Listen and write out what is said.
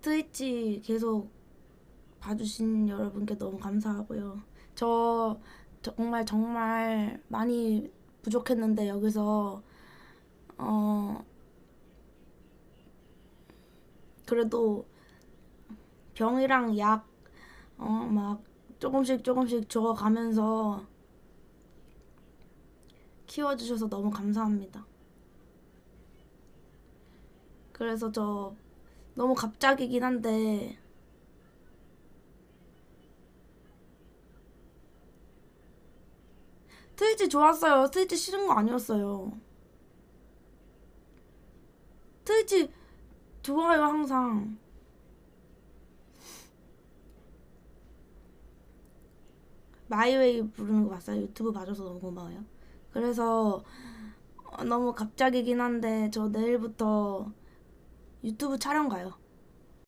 트위치 계속 봐주신 여러분께 너무 감사하고요. 저 정말 정말 많이 부족했는데 여기서 어 그래도 병이랑 약 어 막 조금씩 조금씩 줘가면서 키워주셔서 너무 감사합니다. 그래서 저 너무 갑작이긴 한데 트위치 좋았어요. 트위치 싫은 거 아니었어요. 트위치 좋아요 항상. 마이웨이 부르는 거 봤어요? 유튜브 봐줘서 너무 고마워요. 그래서 어, 너무 갑작이긴 한데 저 내일부터 유튜브 촬영 가요.